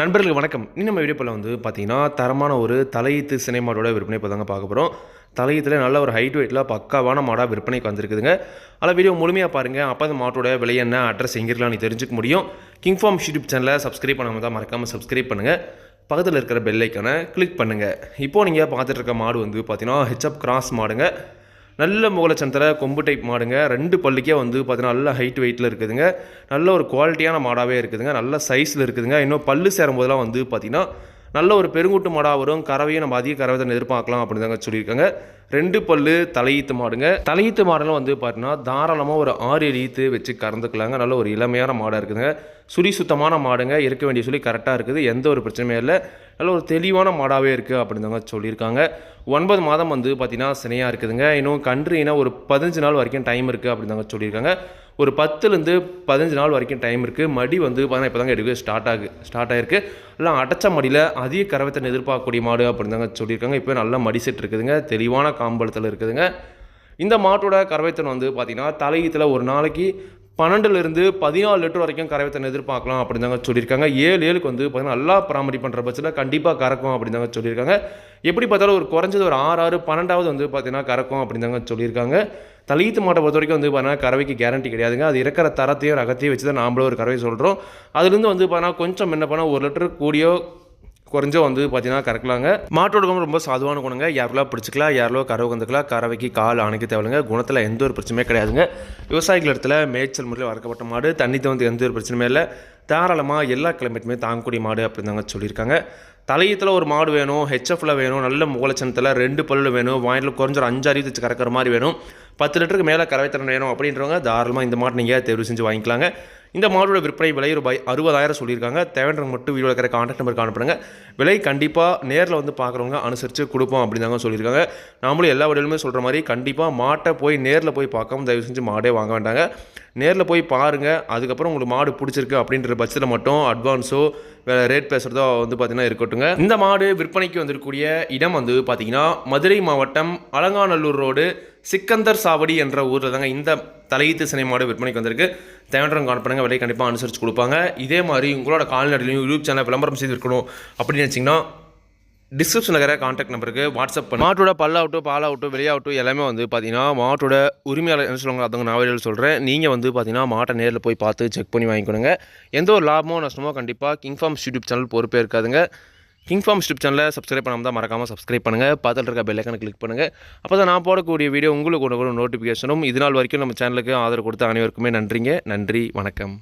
நண்பர்களுக்கு வணக்கம். இன்னும் நம்ம வீடியோ போல வந்து பார்த்தீங்கன்னா தரமான ஒரு தலையீத்து சினை மாடோட விற்பனை இப்போ தாங்க பார்க்க போகிறோம் தலையீத்தில் நல்ல ஒரு ஹைட் வெயிட்டில் பக்காவான மாடாக விற்பனைக்கு வந்திருக்குதுங்க. அதில் வீடியோ முழுமையாக பாருங்கள் அப்போ அந்த மாட்டோட விலை என்ன அட்ரஸ் எங்கிருக்கலாம் நீ தெரிஞ்சுக்க முடியும். கிங் ஃபார்ம் யூடியூப் சேனலை சப்ஸ்கிரைப் பண்ணாமல் தான் மறக்காமல் சப்ஸ்கிரைப் பண்ணுங்கள் பக்கத்தில் இருக்கிற பெல் ஐக்கானை கிளிக் பண்ணுங்கள் இப்போது நீங்கள் பார்த்துட்டு இருக்க மாடு வந்து பார்த்தீங்கன்னா ஹெச்அப் கிராஸ் மாடுங்க. நல்ல முகலச்சந்திர கொம்பு டைப் மாடுங்க. ரெண்டு பல்லுக்கே வந்து பார்த்தீங்கன்னா நல்ல ஹைட் வெயிட்டில் இருக்குதுங்க. நல்ல ஒரு குவாலிட்டியான மாடாகவே இருக்குதுங்க. நல்ல சைஸில் இருக்குதுங்க. இன்னும் பல்லு சேரும் போதெல்லாம் வந்து பார்த்திங்கன்னா நல்ல ஒரு பெருங்குட்டு மாடாக வரும். கறவையும் நம்ம அதிக கறவை தான் எதிர்பார்க்கலாம் அப்படின்னு தாங்க சொல்லியிருக்காங்க. ரெண்டு பல்லு தலையீத்து மாடுங்க. தலையீத்து மாடெல்லாம் வந்து பார்த்தீங்கன்னா தாராளமாக ஒரு ஆறு எழுத்து வச்சு கறந்துக்கலாங்க. நல்ல ஒரு இளமையான மாடாக இருக்குதுங்க. சுரி சுத்தமான மாடுங்க இருக்க வேண்டிய சொல்லி கரெக்டாக இருக்குது. எந்த ஒரு பிரச்சனையும் இல்லை. நல்ல ஒரு தெளிவான மாடாகவே இருக்குது அப்படின்னு தாங்க சொல்லியிருக்காங்க. ஒன்பது மாதம் வந்து பார்த்திங்கன்னா சினையாக இருக்குதுங்க. இன்னும் கன்றுனா ஒரு பதினஞ்சு நாள் வரைக்கும் டைம் இருக்குது அப்படின்னு தாங்க சொல்லியிருக்காங்க. ஒரு பத்துலேருந்து பதினஞ்சு நாள் வரைக்கும் டைம் இருக்குது மடி வந்து பார்த்தீங்கன்னா இப்போ தாங்க எடுக்க ஸ்டார்ட் ஆகு ஸ்டார்ட் ஆகிருக்கு எல்லாம் அடைச்ச மடியில் அதிக கரவத்தை எதிர்பார்க்கக்கூடிய மாடு அப்படின்னு தாங்க சொல்லியிருக்காங்க. இப்போ நல்ல மடி செட் இருக்குதுங்க. தெளிவான காம்பளத்தில் இருக்குதுங்க. இந்த மாட்டோட கறவைத்தன் வந்து பார்த்திங்கன்னா தலையீத்தில் ஒரு நாளைக்கு பன்னெண்டுலேருந்து பதினாலு லிட்டர் வரைக்கும் கறவைத்தன் எதிர்பார்க்கலாம் அப்படின்னு தாங்க சொல்லியிருக்காங்க. ஏழு ஏழுக்கு வந்து பார்த்தீங்கன்னா நல்லா பராமரி பண்ணுற பட்சத்தில் கண்டிப்பாக கறக்கும் அப்படின்னு தாங்க சொல்லியிருக்காங்க. எப்படி பார்த்தாலும் ஒரு குறைஞ்சது ஒரு ஆறு ஆறு பன்னெண்டாவது வந்து பார்த்தீங்கன்னா கறக்கும் அப்படின்னு தாங்க சொல்லியிருக்காங்க. தலையீத்து மாட்டை பொறுத்த வரைக்கும் வந்து பார்த்தீங்கன்னா கறவைக்கு கேரண்டி கிடையாதுங்க. அது இருக்கிற தரத்தையும் ரகத்தையும் வச்சு தான் நாமளும் ஒரு கறவை சொல்கிறோம் அதுலேருந்து வந்து பார்த்தீங்கன்னா கொஞ்சம் என்ன பண்ணால் ஒரு லிட்டர் கூடியோ குறைஞ்சோ வந்து பார்த்தீங்கன்னா கறக்கலாங்க. மாட்டோட குணம் ரொம்ப சாதுவான குணங்க. யாரெல்லாம் பிடிச்சிக்கலாம் யாரெல்லாம் கறவை கந்துக்கலாம் கறவைக்கு கால் அணைக்க தேவையில்லைங்க. குணத்தில் எந்த ஒரு பிரச்சனையும் கிடையாதுங்க. விவசாயிகள் இடத்துல மேய்ச்சல் முறையில் வளர்க்கப்பட்ட மாடு தண்ணி வந்து எந்த ஒரு பிரச்சனையுமே இல்லை. தாராளமாக எல்லா கிளைமேட்டுமே தாங்கக்கூடிய மாடு அப்படின்னு தாங்க சொல்லியிருக்காங்க. தலையத்தில் ஒரு மாடு வேணும் ஹெச்எஃப்ல வேணும் நல்ல முகலச்சனத்தில் ரெண்டு பல்லு வேணும் வாயில் குறைஞ்ச ஒரு அஞ்சு அறிவு வச்சு கறக்கிற மாதிரி வேணும். பத்து லிட்டருக்கு மேலே கறவைத்திறன் வேணும் அப்படின்றவங்க தாராளமாக இந்த மாட்டை நீங்கள் தேர்வு செஞ்சு வாங்கிக்கலாங்க. இந்த மாடோட விற்பனை விலை ரூபாய் அறுபதாயிரம் சொல்லியிருக்காங்க. தேவைன்றவங்க மட்டும் வீடியோ இருக்கிற கான்டாக்ட் நம்பருக்கு அனுப்புங்க விலை கண்டிப்பாக நேரில் வந்து பார்க்குறவங்க அனுசரித்து கொடுப்போம் அப்படின்னு தாங்க சொல்லியிருக்காங்க. நாமளும் எல்லா வடிவிலுமே சொல்கிற மாதிரி கண்டிப்பாக மாட்டை போய் நேரில் போய் பார்க்காம தயவு செஞ்சு மாடே வாங்க வேண்டாங்க. நேரில் போய் பாருங்கள் அதுக்கப்புறம் உங்களுக்கு மாடு பிடிச்சிருக்கு அப்படின்ற பட்சத்தில் மட்டும் அட்வான்ஸோ வேறு ரேட் பேசுகிறதோ வந்து பார்த்திங்கன்னா இருக்கட்டுங்க. இந்த மாடு விற்பனைக்கு வந்திருக்கக்கூடிய இடம் வந்து பார்த்திங்கன்னா மதுரை மாவட்டம் அலங்காநல்லூர் ரோடு சிக்கந்தர் சாவடி என்ற ஊரில் தாங்க இந்த தலையீத்து சினிமாவோட விற்பனைக்கு வந்திருக்கு. தேவையான கால் பண்ணுங்கள் விலை கண்டிப்பாக அனுசரித்து கொடுப்பாங்க. இதே மாதிரி உங்களோட கால்நடையிலையும் யூடியூப் சேனல் விளம்பரம் செய்து இருக்கணும் அப்படின்னு நினச்சிங்கன்னா டிஸ்கிரிப்ஷனில் இருக்கிற காண்டாக்ட் நம்பருக்கு வாட்ஸ்அப் பண்ணி. மாட்டோட பல்லாகட்டும் பாலாகட்டும் வெளியாகட்டும் எல்லாமே வந்து பார்த்தீங்கன்னா மாட்டோட உரிமையாளர் என்ன சொல்லுவாங்க அதவங்க நான் சொல்கிறேன் நீங்கள் வந்து பார்த்தீங்கன்னா மாட்டை நேரில் போய் பார்த்து செக் பண்ணி வாங்கிக்கணுங்க. எந்த ஒரு லாபமோ நஷ்டமோ கண்டிப்பாக கிங் ஃபார்ம்ஸ் யூடியூப் சேனல் பொறுப்பே இருக்காதுங்க. கிங் ஃபார்ம் ஸ்டிப் சேனலில் சப்ஸ்கிரைப் பண்ணாமல் தான் மறக்காமல் சப்ஸ்கிரைப் பண்ணுங்கள் பார்த்துட்டு இருக்க பெல்லைக்கான கிளிக் பண்ணுங்கள் அப்போ தான் நான் போடக்கூடிய வீடியோ உங்களுக்கு கொண்டு கூட நோட்டிஃபிகேஷனும் இது நாள் வரைக்கும் நம்ம சேனலுக்கு ஆதரவு கொடுத்த அனைவருக்குமே நன்றிங்க. நன்றி வணக்கம்.